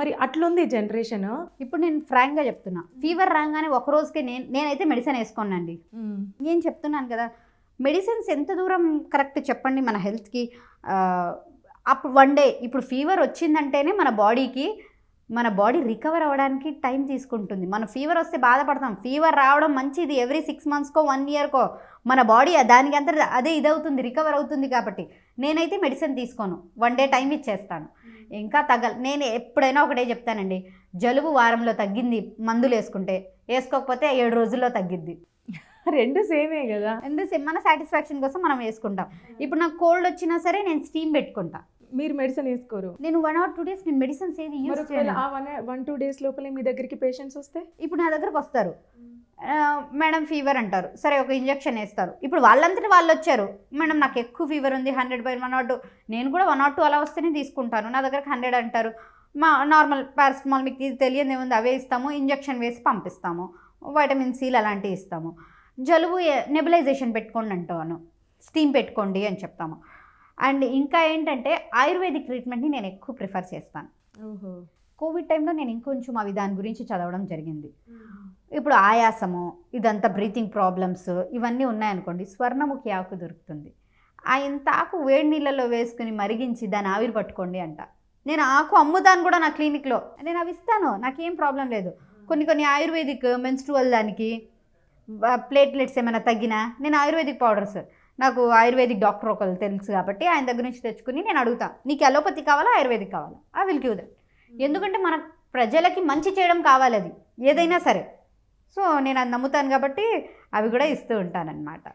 మరి అట్లుంది జనరేషన్? ఇప్పుడు నేను ఫ్రాంక్గా చెప్తున్నా. ఫీవర్ రాగానే ఒక రోజుకి నేను నేనైతే మెడిసిన్ వేసుకోనండి. నేను చెప్తున్నాను కదా మెడిసిన్స్ ఎంత దూరం కరెక్ట్ చెప్పండి మన హెల్త్కి? అప్పుడు వన్ డే ఇప్పుడు ఫీవర్ వచ్చిందంటేనే మన బాడీకి మన బాడీ రికవర్ అవ్వడానికి టైం తీసుకుంటుంది. మన ఫీవర్ వస్తే బాధపడతాం. ఫీవర్ రావడం మంచిది. ఎవ్రీ సిక్స్ మంత్స్కో వన్ ఇయర్కో మన బాడీ దానికి అంతా అదే ఇదవుతుంది రికవర్ అవుతుంది కాబట్టి నేనైతే మెడిసిన్ తీసుకోను. వన్ డే టైం ఇచ్చేస్తాను. ఇంకా తగ్గ నేను ఎప్పుడైనా ఒకటే చెప్తానండి. జలుబు వారంలో తగ్గింది మందులు వేసుకుంటే. వేసుకోకపోతే ఏడు రోజుల్లో తగ్గిద్ది. రెండు సేమే కదా? ఎందుకు మన సాటిస్ఫాక్షన్ కోసం మనం వేసుకుంటాం. ఇప్పుడు నాకు కోల్డ్ వచ్చినా సరే నేను స్టీమ్ పెట్టుకుంటా. మీరు మెడిసిన్ వేసుకోరు. నేను వన్ ఆర్ టూ డేస్ నేను మెడిసిన్స్ ఏది యూజ్ చేయను. ఆ వన్ వన్ టూ డేస్ లోపలే మీ దగ్గరికి పేషెంట్స్ వస్తే? ఇప్పుడు నా దగ్గరకు వస్తారు. మేడం ఫీవర్ అంటారు. సరే ఒక ఇంజెక్షన్ వేస్తారు. ఇప్పుడు వాళ్ళంతటి వాళ్ళు వచ్చారు. మేడం నాకు ఎక్కువ ఫీవర్ ఉంది hundred by one not two నేను కూడా వన్ నాట్ టూ అలా వస్తేనే తీసుకుంటాను. నా దగ్గరకు హండ్రెడ్ అంటారు. మా నార్మల్ పారాసిటమాల్ మీకు ఇది తెలియదు ఏముంది అవే ఇస్తాము. ఇంజెక్షన్ వేసి పంపిస్తాము. వైటమిన్ సీలు అలాంటివి ఇస్తాము. జలుబు నెబులైజేషన్ పెట్టుకోండి అంటాను. స్టీమ్ పెట్టుకోండి అని చెప్తాము. అండ్ ఇంకా ఏంటంటే ఆయుర్వేదిక్ ట్రీట్మెంట్ని నేను ఎక్కువ ప్రిఫర్ చేస్తాను. ఓహో. కోవిడ్ టైంలో నేను ఇంకొంచెం అవి దాని గురించి చదవడం జరిగింది. ఇప్పుడు ఆయాసము ఇదంతా బ్రీతింగ్ ప్రాబ్లమ్స్ ఇవన్నీ ఉన్నాయనుకోండి స్వర్ణముఖి ఆకు దొరుకుతుంది. ఆ ఇంత ఆకు వేడి నీళ్ళలో వేసుకుని మరిగించి దాన్ని ఆవిరి పట్టుకోండి అంట. నేను ఆకు అమ్ముతాను కూడా నా క్లినిక్లో. నేను అవి ఇస్తాను నాకేం ప్రాబ్లం లేదు. కొన్ని కొన్ని ఆయుర్వేదిక్ మెన్స్ట్రువల్ దానికి ప్లేట్లెట్స్ ఏమైనా తగ్గినా నేను ఆయుర్వేదిక్ పౌడర్స్. నాకు ఆయుర్వేదిక్ డాక్టర్ ఒకరు తెలుసు కాబట్టి ఆయన దగ్గర నుంచి తెచ్చుకుని నేను అడుగుతా నీకు అలోపతి కావాలా ఆయుర్వేదిక్ కావాలా? ఆ విల్ గివ్ దట్. ఎందుకంటే మన ప్రజలకి మంచి చేయడం కావాలి అది ఏదైనా సరే. సో నేను అది నమ్ముతాను కాబట్టి అవి కూడా ఇస్తూ ఉంటానన్నమాట.